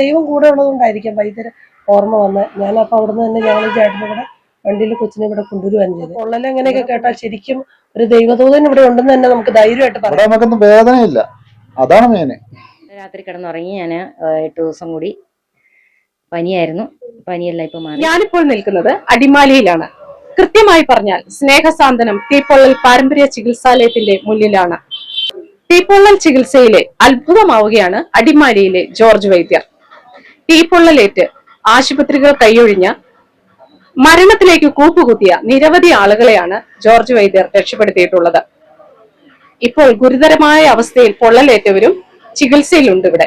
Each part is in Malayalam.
ദൈവം കൂടെ ഉള്ളതുകൊണ്ടായിരിക്കാം വൈദ്യര് ഓർമ്മ വന്ന് ഞാനപ്പോ അവിടുന്ന് തന്നെ ഞങ്ങൾ ചേട്ടനും കൂടെ വണ്ടിയിൽ കൊച്ചിനെ ഇവിടെ കൊണ്ടുവരുവാൻ ചെയ്തു പൊള്ളൽ എങ്ങനെയൊക്കെ കേട്ടാൽ ശരിക്കും ഒരു ദൈവദൂതൻ ഇവിടെ ഉണ്ടെന്ന് തന്നെ നമുക്ക് ധൈര്യമായിട്ട് ഇവിടെ പറയാം നമുക്കൊന്നും വേദനയില്ല. അതാണ് മെയിന് രാത്രി കിടന്നുറങ്ങി ഞാൻ എട്ട് ദിവസം കൂടി പനിയായിരുന്നു. പനിയല്ല ഇപ്പൊ മാറി. ഞാനിപ്പോൾ നിൽക്കുന്നത് അടിമാലിയിലാണ്. കൃത്യമായി പറഞ്ഞാൽ സ്നേഹസാന്ത്വനം തീപ്പൊള്ളൽ പാരമ്പര്യ ചികിത്സാലയത്തിന്റെ മുന്നിലാണ്. തീപ്പൊള്ളൽ ചികിത്സയിലെ അത്ഭുതമാവുകയാണ് അടിമാലിയിലെ ജോർജ് വൈദ്യർ. തീപ്പൊള്ളലേറ്റ് ആശുപത്രികൾ കൈയൊഴിഞ്ഞ മരണത്തിലേക്ക് കൂപ്പുകുത്തിയ നിരവധി ആളുകളെയാണ് ജോർജ് വൈദ്യർ രക്ഷപ്പെടുത്തിയിട്ടുള്ളത്. ഇപ്പോൾ ഗുരുതരമായ അവസ്ഥയിൽ പൊള്ളലേറ്റവരും ചികിത്സയിലുണ്ട് ഇവിടെ.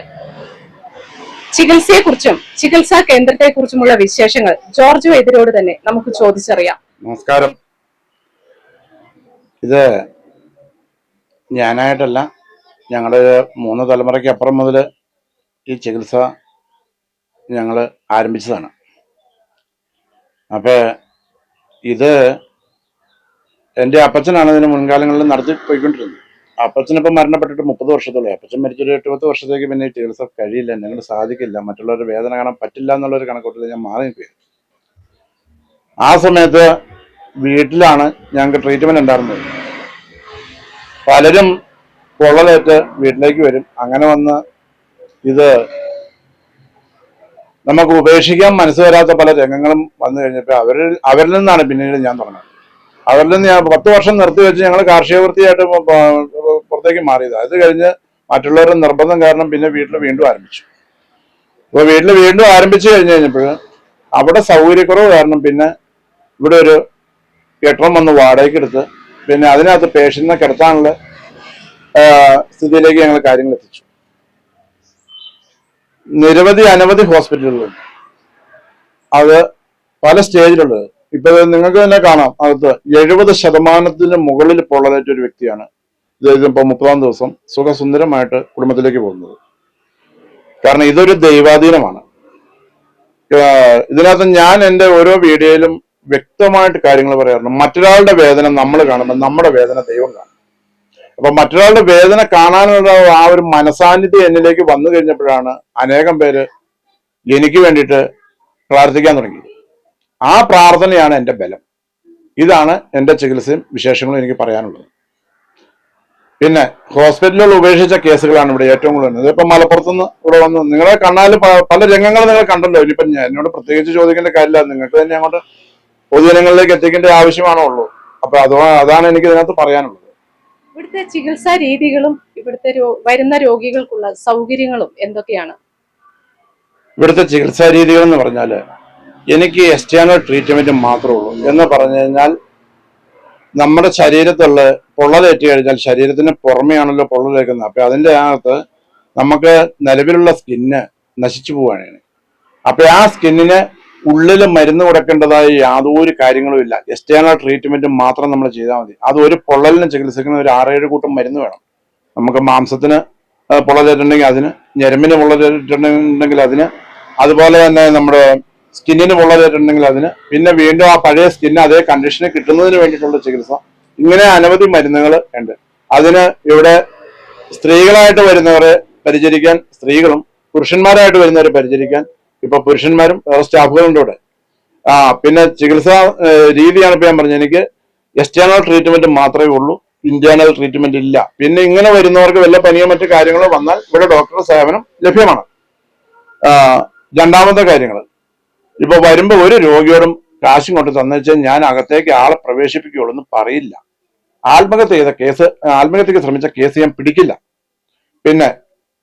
ചികിത്സയെക്കുറിച്ചും ചികിത്സാ കേന്ദ്രത്തെക്കുറിച്ചുമുള്ള വിശേഷങ്ങൾ ജോർജ് വൈദ്യരോട് തന്നെ നമുക്ക് ചോദിച്ചറിയാം. നമസ്കാരം. ഇത് ഞാനായിട്ടല്ല ഞങ്ങളുടെ മൂന്ന് തലമുറയ്ക്ക് അപ്പുറം മുതൽ ഈ ചികിത്സ ഞങ്ങൾ ആരംഭിച്ചതാണ്. അപ്പോൾ ഇത് എന്റെ അപ്പച്ചനാണ് ഇതിന് മുൻകാലങ്ങളിൽ നടത്തി പോയിക്കൊണ്ടിരുന്നത്. അപ്പച്ചനിപ്പം മരണപ്പെട്ടിട്ട് മുപ്പത് വർഷത്തോളം അപ്പച്ചൻ മരിച്ചൊരു എട്ട് പത്ത് വർഷത്തേക്ക് പിന്നെ ചികിത്സ കഴിയില്ല. ഞങ്ങൾ സാധിക്കില്ല. മറ്റുള്ളവരുടെ വേദന കാണാൻ പറ്റില്ല എന്നുള്ളൊരു കണക്കൂട്ടിൽ ഞാൻ മാറി നിൽക്കുകയാണ് ആ സമയത്ത് വീട്ടിലാണ് ഞങ്ങൾക്ക് ട്രീറ്റ്മെന്റ് ഉണ്ടായിരുന്നത്. പലരും പൊള്ളലേറ്റ് വീട്ടിലേക്ക് വരും. അങ്ങനെ വന്ന് ഇത് നമുക്ക് ഉപേക്ഷിക്കാൻ മനസ്സ് വരാത്ത പല രംഗങ്ങളും വന്നു കഴിഞ്ഞപ്പോൾ അവരിൽ അവരിൽ നിന്നാണ് പിന്നീട് ഞാൻ തുടങ്ങുന്നത്. അവരിൽ നിന്ന് ഞാൻ പത്ത് വർഷം നിർത്തിവെച്ച് ഞങ്ങൾ കാർഷിക വൃത്തിയായിട്ട് പുറത്തേക്ക് മാറിയത്. അത് കഴിഞ്ഞ് മറ്റുള്ളവരുടെ നിർബന്ധം കാരണം പിന്നെ വീട്ടിൽ വീണ്ടും ആരംഭിച്ചു. അപ്പോൾ വീട്ടിൽ വീണ്ടും ആരംഭിച്ചു കഴിഞ്ഞ് കഴിഞ്ഞപ്പോൾ അവിടെ സൗകര്യക്കുറവ് കാരണം പിന്നെ ഇവിടെ ഒരു കെട്ടിടം വന്ന് വാടകയ്ക്ക് എടുത്ത് പിന്നെ അതിനകത്ത് പേഷ്യന്റിനെ കിടത്താനുള്ള സ്ഥിതിയിലേക്ക് ഞങ്ങൾ കാര്യങ്ങൾ എത്തിച്ചു. നിരവധി അനവധി ഹോസ്പിറ്റലുകളുണ്ട് അത് പല സ്റ്റേജിലുള്ളത് ഇപ്പൊ നിങ്ങൾക്ക് തന്നെ കാണാം. അകത്ത് എഴുപത് ശതമാനത്തിന് മുകളിൽ പൊള്ളലേറ്റ ഒരു വ്യക്തിയാണ് ഇപ്പൊ മുപ്പതാം ദിവസം സുഖസുന്ദരമായിട്ട് കുടുംബത്തിലേക്ക് പോകുന്നത്. കാരണം ഇതൊരു ദൈവാധീനമാണ്. ഇതിനകത്ത് ഞാൻ എന്റെ ഓരോ വീഡിയോയിലും വ്യക്തമായിട്ട് കാര്യങ്ങൾ പറയാറുണ്ട്. മറ്റൊരാളുടെ വേദന നമ്മൾ കാണുമ്പോൾ നമ്മുടെ വേദന ദൈവം കാണും. അപ്പൊ മറ്റൊരാളുടെ വേദന കാണാനുള്ള ആ ഒരു മനസാന്നിധ്യം എന്നിലേക്ക് വന്നു കഴിഞ്ഞപ്പോഴാണ് അനേകം പേര് എനിക്ക് വേണ്ടിയിട്ട് പ്രാർത്ഥിക്കാൻ തുടങ്ങി. ആ പ്രാർത്ഥനയാണ് എന്റെ ബലം. ഇതാണ് എന്റെ ചികിത്സയും വിശേഷങ്ങളും എനിക്ക് പറയാനുള്ളത്. പിന്നെ ഹോസ്പിറ്റലുകൾ ഉപേക്ഷിച്ച കേസുകളാണ് ഇവിടെ ഏറ്റവും കൂടുതൽ വരുന്നത്. ഇപ്പൊ മലപ്പുറത്തുനിന്ന് ഇവിടെ വന്ന് നിങ്ങളെ കണ്ണാൽ പല രംഗങ്ങൾ നിങ്ങൾ കണ്ടല്ലോ. ഇനിയിപ്പം ഞാൻ എന്നോട് പ്രത്യേകിച്ച് ചോദിക്കേണ്ട കാര്യമില്ല. നിങ്ങൾക്ക് തന്നെ അങ്ങോട്ട് പൊതുജനങ്ങളിലേക്ക് എത്തിക്കേണ്ട ആവശ്യമാണോ ഉള്ളൂ. അപ്പൊ അതോ അതാണ് എനിക്ക് ഇതിനകത്ത് പറയാനുള്ളത്. ഇവിടുത്തെ ചികിത്സാ രീതികളും ഇവിടുത്തെ വരുന്ന രോഗികൾക്കുള്ള സൗകര്യങ്ങളും എന്തൊക്കെയാണ്? ഇവിടുത്തെ ചികിത്സാ രീതികൾ എന്ന് പറഞ്ഞാൽ എനിക്ക് എക്സ്റ്റേണൽ ട്രീറ്റ്മെന്റ് മാത്രമേ ഉള്ളൂ എന്ന് പറഞ്ഞു കഴിഞ്ഞാൽ നമ്മുടെ ശരീരത്തുള്ള പൊള്ളലേറ്റ് കഴിഞ്ഞാൽ ശരീരത്തിന് പുറമെയാണല്ലോ പൊള്ളലേക്കുന്നത് അപ്പൊ അതിന്റെ അകത്ത് നമുക്ക് നിലവിലുള്ള സ്കിന്ന് നശിച്ചു പോവുകയാണ്. അപ്പൊ ആ സ്കിന്നിന് ഉള്ളിൽ മരുന്ന് കൊടുക്കേണ്ടതായ യാതൊരു കാര്യങ്ങളും ഇല്ല. എക്സ്റ്റേണൽ ട്രീറ്റ്മെന്റ് മാത്രം നമ്മൾ ചെയ്താൽ മതി. അത് ഒരു പൊള്ളലിന് ചികിത്സിക്കുന്ന ഒരു ആറേഴ് കൂട്ടം മരുന്ന് വേണം. നമുക്ക് മാംസത്തിന് പൊള്ളലേറ്റുണ്ടെങ്കിൽ അതിന് ഞരമ്പിന് പൊള്ളലേറ്റുണ്ടെങ്കിൽ അതിന് അതുപോലെ തന്നെ നമ്മുടെ സ്കിന്നിന് പൊള്ളലേറ്റുണ്ടെങ്കിൽ അതിന് പിന്നെ വീണ്ടും ആ പഴയ സ്കിന്ന് അതേ കണ്ടീഷന് കിട്ടുന്നതിന് വേണ്ടിയിട്ടുള്ള ചികിത്സ. ഇങ്ങനെ അനവധി മരുന്നുകൾ ഉണ്ട്. അതിന് ഇവിടെ സ്ത്രീകളായിട്ട് വരുന്നവരെ പരിചരിക്കാൻ സ്ത്രീകളും പുരുഷന്മാരായിട്ട് വരുന്നവരെ പരിചരിക്കാൻ ഇപ്പൊ പുരുഷന്മാരും വേറെ സ്റ്റാഫുകളുണ്ട് ഇവിടെ. ആ പിന്നെ ചികിത്സാ രീതിയാണ് ഇപ്പൊ ഞാൻ പറഞ്ഞത്. എനിക്ക് എക്സ്റ്റേണൽ ട്രീറ്റ്മെന്റ് മാത്രമേ ഉള്ളൂ ഇന്റേണൽ ട്രീറ്റ്മെന്റ് ഇല്ല. പിന്നെ ഇങ്ങനെ വരുന്നവർക്ക് വല്ല പനിയോ മറ്റു കാര്യങ്ങളോ വന്നാൽ ഇവിടെ ഡോക്ടറുടെ സേവനം ലഭ്യമാണ്. രണ്ടാമത്തെ കാര്യങ്ങൾ. ഇപ്പൊ വരുമ്പോൾ ഒരു രോഗിയോടും കാശും കൊണ്ട് തന്നുവെച്ചാൽ ഞാൻ അകത്തേക്ക് ആളെ പ്രവേശിപ്പിക്കുകയുള്ളൂ എന്ന് പറയില്ല. ആത്മഹത്യ ചെയ്ത കേസ് ആത്മഹത്യക്ക് ശ്രമിച്ച കേസ് ഞാൻ പിടിക്കില്ല. പിന്നെ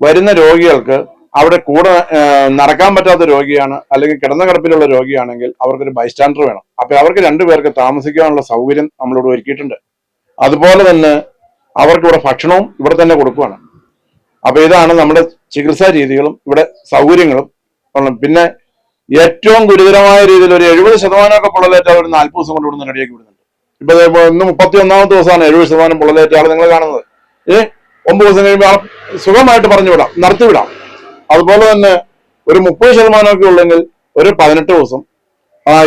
വരുന്ന രോഗികൾക്ക് അവിടെ കൂടെ നടക്കാൻ പറ്റാത്ത രോഗിയാണ് അല്ലെങ്കിൽ കിടന്ന കിടപ്പിലുള്ള രോഗിയാണെങ്കിൽ അവർക്കൊരു ബൈസ്റ്റാൻഡർ വേണം. അപ്പൊ അവർക്ക് രണ്ടുപേർക്ക് താമസിക്കാനുള്ള സൗകര്യം നമ്മളിവിടെ ഒരുക്കിയിട്ടുണ്ട്. അതുപോലെ തന്നെ അവർക്ക് ഇവിടെ ഭക്ഷണവും ഇവിടെ തന്നെ കൊടുക്കുവാണ്. അപ്പൊ ഇതാണ് നമ്മുടെ ചികിത്സാ രീതികളും ഇവിടെ സൗകര്യങ്ങളും പിന്നെ ഏറ്റവും ഗുരുതരമായ രീതിയിൽ ഒരു എഴുപത് ശതമാനമൊക്കെ പൊള്ളലേറ്റ അവർ നാൽപ്പത് ദിവസം കൊണ്ട് ഇവിടുന്ന് റെഡിയാക്കി വിടുന്നുണ്ട്. ഇപ്പൊ ഇന്ന് മുപ്പത്തി ഒന്നാമത്തെ ദിവസമാണ് എഴുപത് ശതമാനം പൊള്ളലേറ്റ ആൾ നിങ്ങൾ കാണുന്നത്. ഏഹ് ഒമ്പത് ദിവസം കഴിയുമ്പോൾ സുഖമായിട്ട് പറഞ്ഞു വിടാം നടത്തി വിടാം. അതുപോലെ തന്നെ ഒരു മുപ്പത് ശതമാനമൊക്കെ ഉള്ളെങ്കിൽ ഒരു പതിനെട്ട് ദിവസം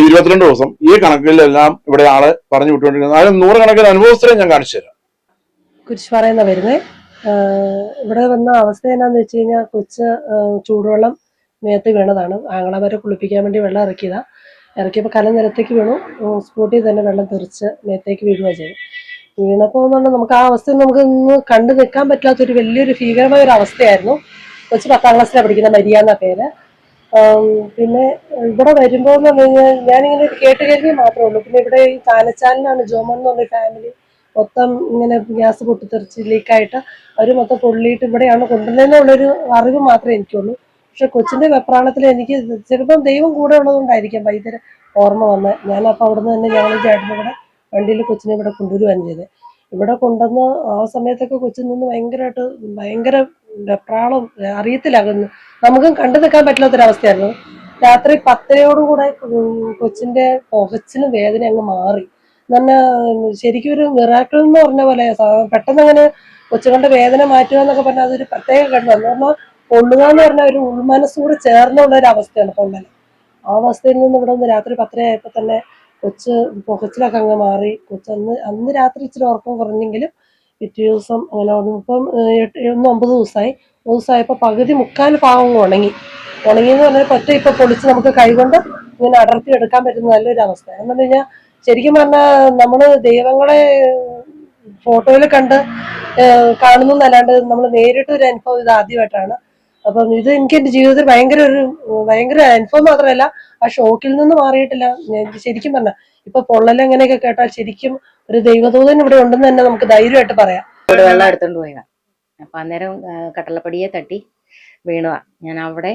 ഇരുപത്തിരണ്ട് ദിവസം ഈ കണക്കിലെല്ലാം ഇവിടെ ആളെ പറഞ്ഞു വിട്ടുകൊണ്ടിരിക്കുന്നത് അതിന് നൂറുകണക്കിന് അനുഭവസ്ഥരെ ഞാൻ കാണിച്ചു തരാം. കുരിശുപാറയെന്നാ വരുന്നേ ഇവിടെ വന്ന അവസ്ഥ എന്നാന്ന് വെച്ച് കഴിഞ്ഞാൽ കൊച്ച് ചൂടുവെള്ളം മേത്ത് വീണതാണ്. ആങ്ങളവരെ കുളിപ്പിക്കാൻ വേണ്ടി വെള്ളം ഇറക്കിയതാ. ഇറക്കിയപ്പോൾ കല നിരത്തേക്ക് വീണു. സ്കൂട്ടി തന്നെ വെള്ളം തെറിച്ച് മേത്തേക്ക് വീഴുക ചെയ്തു വീണപ്പോൾ എന്ന് പറഞ്ഞാൽ നമുക്ക് ആ അവസ്ഥ നമുക്ക് ഇന്ന് കണ്ടു നിൽക്കാൻ പറ്റാത്തൊരു വലിയൊരു ഭീകരമായ ഒരു അവസ്ഥയായിരുന്നു. കൊച്ചു പത്താം ക്ലാസ്സിലാണ് പഠിക്കുന്ന മരിയ എന്ന പേര്. പിന്നെ ഇവിടെ വരുമ്പോൾ എന്ന് പറഞ്ഞു കഴിഞ്ഞാൽ ഞാനിങ്ങനെ കേട്ട് കേൾവി മാത്രമേ ഉള്ളൂ. പിന്നെ ഇവിടെ ഈ താനച്ചാലിനാണ് ജോമൻ എന്ന് പറഞ്ഞ ഫാമിലി മൊത്തം ഇങ്ങനെ ഗ്യാസ് പൊട്ടിത്തെറിച്ച് ലീക്കായിട്ട് അവർ മൊത്തം പൊള്ളിയിട്ട് ഇവിടെയാണ് കൊണ്ടുവരുന്നതെന്നുള്ളൊരു അറിവ് മാത്രമേ എനിക്കുള്ളൂ. പക്ഷെ കൊച്ചിന്റെ വെപ്രാളത്തിൽ എനിക്ക് ചിലപ്പം ദൈവം കൂടെ ഉള്ളതുകൊണ്ടായിരിക്കാം വൈദ്യര് ഓർമ്മ വന്നത് ഞാൻ അവിടെ നിന്ന് തന്നെ ഞങ്ങൾ ചേട്ടന്റെ കൂടെ വണ്ടിയിൽ കൊച്ചിനെ ഇവിടെ കൊണ്ടുവരുവാൻ ചെയ്തത്. ഇവിടെ കൊണ്ടുവന്ന് ആ സമയത്തൊക്കെ കൊച്ചിൽ നിന്ന് ഭയങ്കരമായിട്ട് ഭയങ്കര വെപ്രാളം അറിയത്തില്ല നമുക്കും കണ്ടു നിൽക്കാൻ പറ്റാത്തൊരവസ്ഥയായിരുന്നു രാത്രി പത്തരയോടുകൂടെ കൊച്ചിന്റെ പുകച്ചിനും വേദന അങ്ങ് മാറി. തന്നെ ശരിക്കും ഒരു മിറാക്കിൾ എന്ന് പറഞ്ഞ പോലെ പെട്ടെന്ന് അങ്ങനെ കൊച്ചുകളുടെ വേദന മാറ്റുക എന്നൊക്കെ പറഞ്ഞാൽ അതൊരു പ്രത്യേക ഘടന എന്ന് പറഞ്ഞാൽ കൊള്ളുക എന്ന് പറഞ്ഞാൽ ഒരു ഉൾമനസ്സൂടെ ചേർന്നുള്ള ഒരു അവസ്ഥയാണ് പൊള്ളൽ ആ അവസ്ഥയിൽ നിന്ന് ഇവിടെ നിന്ന് രാത്രി പത്തരയായപ്പോൾ തന്നെ കൊച്ച് പുകച്ചിലൊക്കെ അങ്ങ് മാറി. കൊച്ച് അന്ന് അന്ന് രാത്രി ഇച്ചിരി ഉറക്കം കുറഞ്ഞെങ്കിലും പിറ്റേ ദിവസം അങ്ങനെ. ഇപ്പം ഒന്ന് ഒമ്പത് ദിവസമായി ഒമ്പത് ദിവസമായപ്പോൾ പകുതി മുക്കാൽ ഭാഗം ഉണങ്ങി ഉണങ്ങി. എന്ന് പറഞ്ഞാൽ പറ്റ ഇപ്പൊ പൊളിച്ച് നമുക്ക് കൈകൊണ്ട് ഇങ്ങനെ അടർത്തി എടുക്കാൻ പറ്റുന്ന നല്ലൊരു അവസ്ഥ. എന്ന് പറഞ്ഞു കഴിഞ്ഞാൽ ശരിക്കും പറഞ്ഞാൽ നമ്മൾ ദൈവങ്ങളെ ഫോട്ടോയിൽ കണ്ട് ഏഹ്, കാണുന്നു എന്നല്ലാണ്ട് നമ്മൾ നേരിട്ട് ഒരു അനുഭവം ഇത് ആദ്യമായിട്ടാണ്. അപ്പം ഇത് എനിക്ക് എന്റെ ജീവിതത്തിൽ ഭയങ്കര ഒരു ഭയങ്കര അനുഭവം മാത്രമല്ല ആ ഷോക്കിൽ നിന്ന് മാറിയിട്ടില്ല. ശരിക്കും പറഞ്ഞ ഇപ്പൊ പൊള്ളൽ എങ്ങനെയൊക്കെ കേട്ടാൽ ശരിക്കും ഒരു ദൈവദൂതൻ ഇവിടെ ഉണ്ടെന്ന് തന്നെ നമുക്ക് ധൈര്യമായിട്ട് പറയാം. വെള്ളം എടുത്തോണ്ട് പോയതാ. അപ്പൊ അന്നേരം കട്ടളപ്പടിയെ തട്ടി വീണതാ. ഞാൻ അവിടെ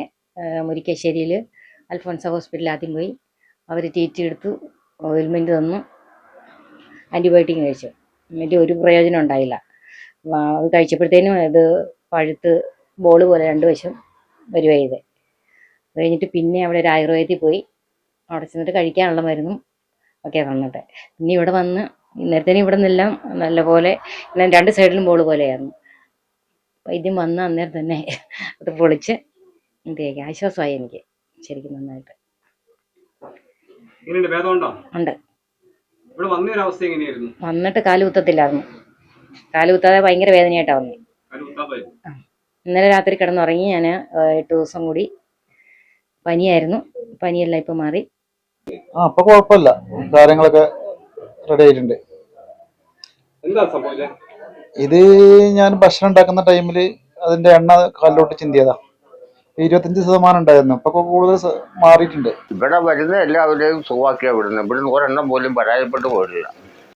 മുരിക്കാശ്ശേരിയിൽ അൽഫോൻസ ഹോസ്പിറ്റലിൽ ആദ്യം പോയി അവർ ടീറ്റ് എടുത്തു ഓയിൽമെന്റ് തന്നു ആന്റിബയോട്ടിക് കഴിച്ചു. എന്നിട്ട് ഒരു പ്രയോജനം ഉണ്ടായില്ല. അത് കഴിച്ചപ്പോഴത്തേനും ഇത് പഴുത്ത് ബോൾ പോലെ രണ്ട് വശം വരുവായത് കഴിഞ്ഞിട്ട് പിന്നെ അവിടെ ഒരു ആയുർവേദത്തിൽ പോയി. അവിടെ ചെന്നിട്ട് കഴിക്കാനുള്ള മരുന്നും ഒക്കെ തന്നിട്ട് പിന്നെ ഇവിടെ വന്ന് നേരത്തേനും ഇവിടെ നിന്നെല്ലാം നല്ലപോലെ പോലെ രണ്ട് സൈഡിലും ബോൾ പോലെയായിരുന്നു. വൈദ്യം വന്ന അന്നേരം തന്നെ അത് പൊളിച്ച് എന്തേക്ക് ആശ്വാസമായി എനിക്ക് ശരിക്കും നന്നായിട്ട്. ഉണ്ട്? വന്ന വന്നിട്ട് കാലുകുത്തത്തില്ലായിരുന്നു കാലുകുത്താതെ കാൽ കുത്താതെ ഭയങ്കര കാൽ കുത്താത്തായിരുന്നു ഇന്നലെ രാത്രി കിടന്നുറങ്ങി ഞാൻ എട്ട് ദിവസം കൂടി പനിയായിരുന്നു. പനിയെല്ലാം ഇപ്പം മാറി. ആ അപ്പൊ കുഴപ്പമില്ല. കാര്യങ്ങളൊക്കെ റെഡി ആയിട്ടുണ്ട്. എന്താ സംഭവിച്ചത് ഇത്? ഞാൻ ഭക്ഷണം ഉണ്ടാക്കുന്ന ടൈമിൽ അതിന്റെ എണ്ണ കല്ലോട്ട് ചിന്തിയതാ. ഇരുപത്തഞ്ച് ശതമാനം ഉണ്ടായിരുന്നു. അപ്പൊ കൂടുതൽ മാറിയിട്ടുണ്ട്. ഇവിടെ വരുന്ന എല്ലാവരെയും സുഖമാക്കിയാ വിടുന്നത്. ഇവിടുന്ന് ഒരെണ്ണം പോലും പരാജയപ്പെട്ടു പോയിട്ടില്ല.